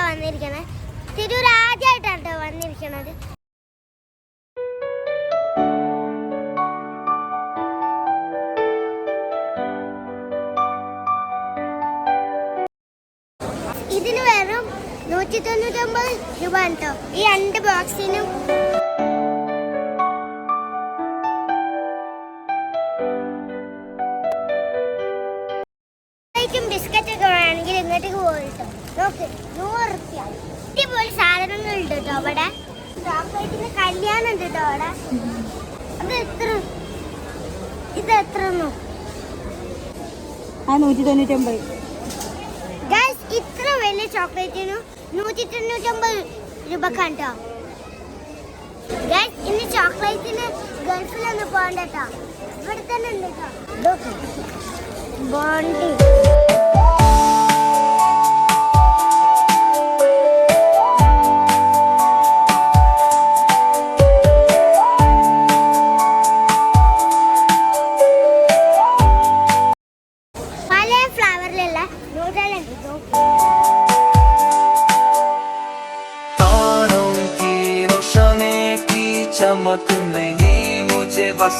വന്നിരിക്കണേ? വന്നിരിക്കണത് തിരൂർ ആദ്യമായിട്ടാണ് ട്ടോ വന്നിരിക്കണത്. ഇതിന് വെറും നൂറ്റി തൊണ്ണൂറ്റൊമ്പത് രൂപ കേട്ടോ ഈ രണ്ട് ബോക്സിനും നോക്ക് നൂറ് റുപ്യ ഇതേപോലെ സാധനങ്ങൾ ഉണ്ട് കേട്ടോ അവിടെ. ചോക്ലേറ്റിന് കല്യാണം ഉണ്ട് കേട്ടോ അവിടെ. അത് എത്ര? ഇത് എത്ര ആ നൂറ്റി തൊണ്ണൂറ്റൊമ്പത് ഗൈസ് ഇത്ര വലിയ ചോക്ലേറ്റിന് നൂറ്റി തൊണ്ണൂറ്റൊമ്പത് രൂപക്കാണ് കേട്ടോ ഗൈസ് ഇന്ന് ചോക്ലേറ്റിന് ഗൾഫിലൊന്നും പോകണ്ട കേട്ടോ ഇവിടെ തന്നെ ഉണ്ട് കേട്ടോ ബോണ്ടി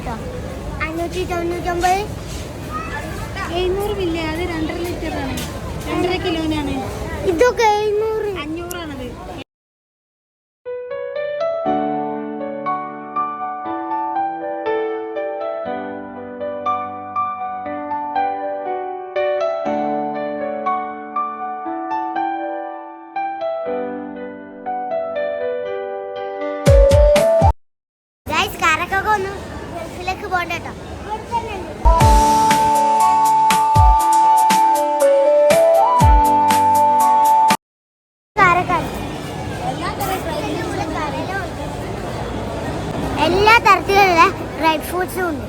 കേട്ടോ. അഞ്ഞൂറ്റി തൊണ്ണൂറ്റൊമ്പത്. എഴുന്നൂറ് മില്ലേ എല്ലാ തരത്തിലുള്ള ഡ്രൈ ഫ്രൂട്ട്സും ഉണ്ട്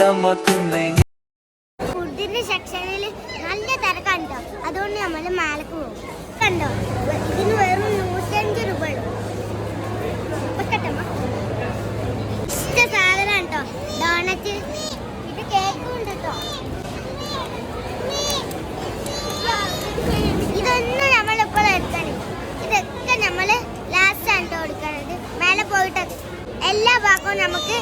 ചമക്കുന്നേ ഫുഡിന്റെ സെക്ഷനിൽ നല്ല തിരക്കുണ്ടോ അതുകൊണ്ട് നമ്മൾ മാലക്ക് പോകും. കണ്ടോ? ഇതിന് വെറും നൂറ്റഞ്ച് രൂപ ഇഷ്ട സാധനം കേട്ടോ ഡോണറ്റ് ഇത് കേക്കും ഉണ്ട് കേട്ടോ ഇതൊന്നും നമ്മളിപ്പോഴും എടുക്കണേ ഇതൊക്കെ നമ്മൾ ലാസ്റ്റ് ആണ് കേട്ടോ എടുക്കണത്. മേലെ പോയിട്ട് എല്ലാ ഭാഗവും നമുക്ക്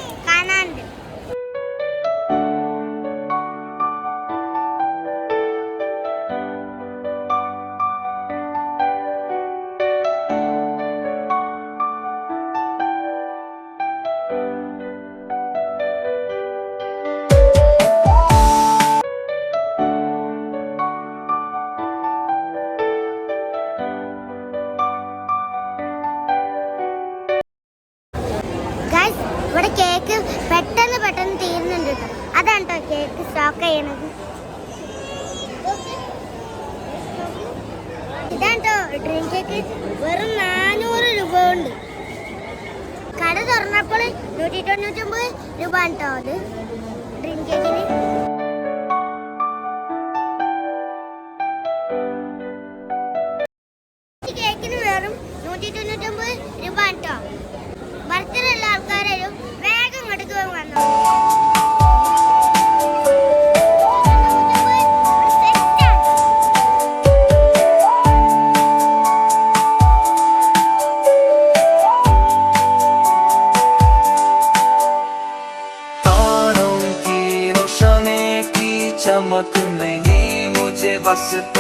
ചെയ്യണത്? ഇതാണ് കേട്ടോ ഡ്രീം കേക്ക് വെറും നാനൂറ് രൂപ ഉണ്ട് കട തുറന്നപ്പോൾ നൂറ്റി തൊണ്ണൂറ്റൊമ്പത് രൂപ കേട്ടോ അത് ഡ്രീം കേക്കിന് കേക്കിന് വെറും നൂറ്റി തൊണ്ണൂറ്റൊമ്പത് രൂപ കേട്ടോ ബർത്ത്ഡേ ഉള്ള ആൾക്കാരും വേഗം ഇങ്ങോട്ട് വന്നോ. gossip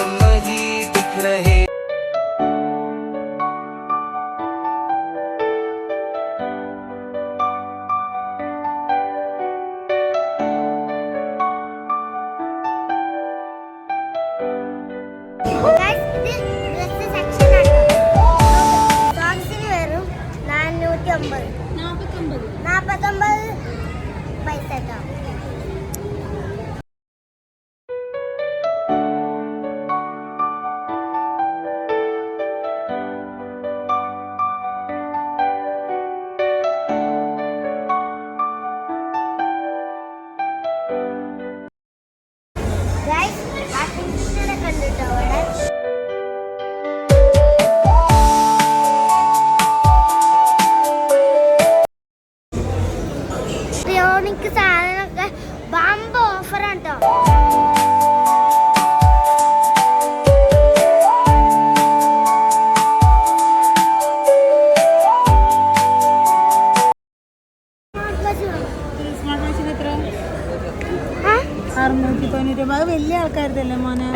তাহলে মানে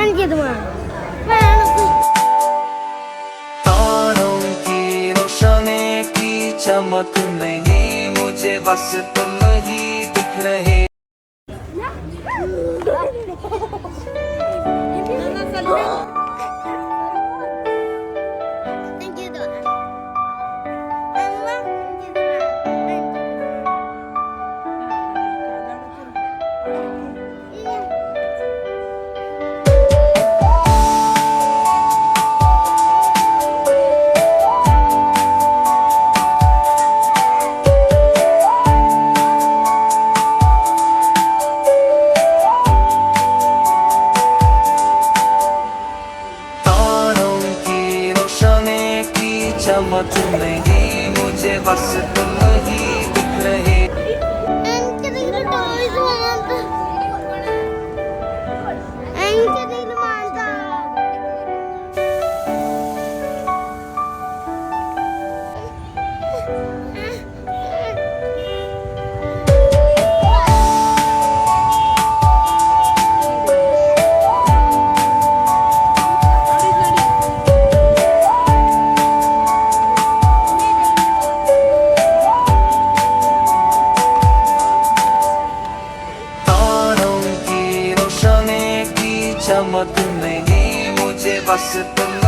चमक नहीं मुझे बस तुम ही दिख रही नहीं मुझे बस तुम ही दिख रहे तुम नहीं मुझे बस तुम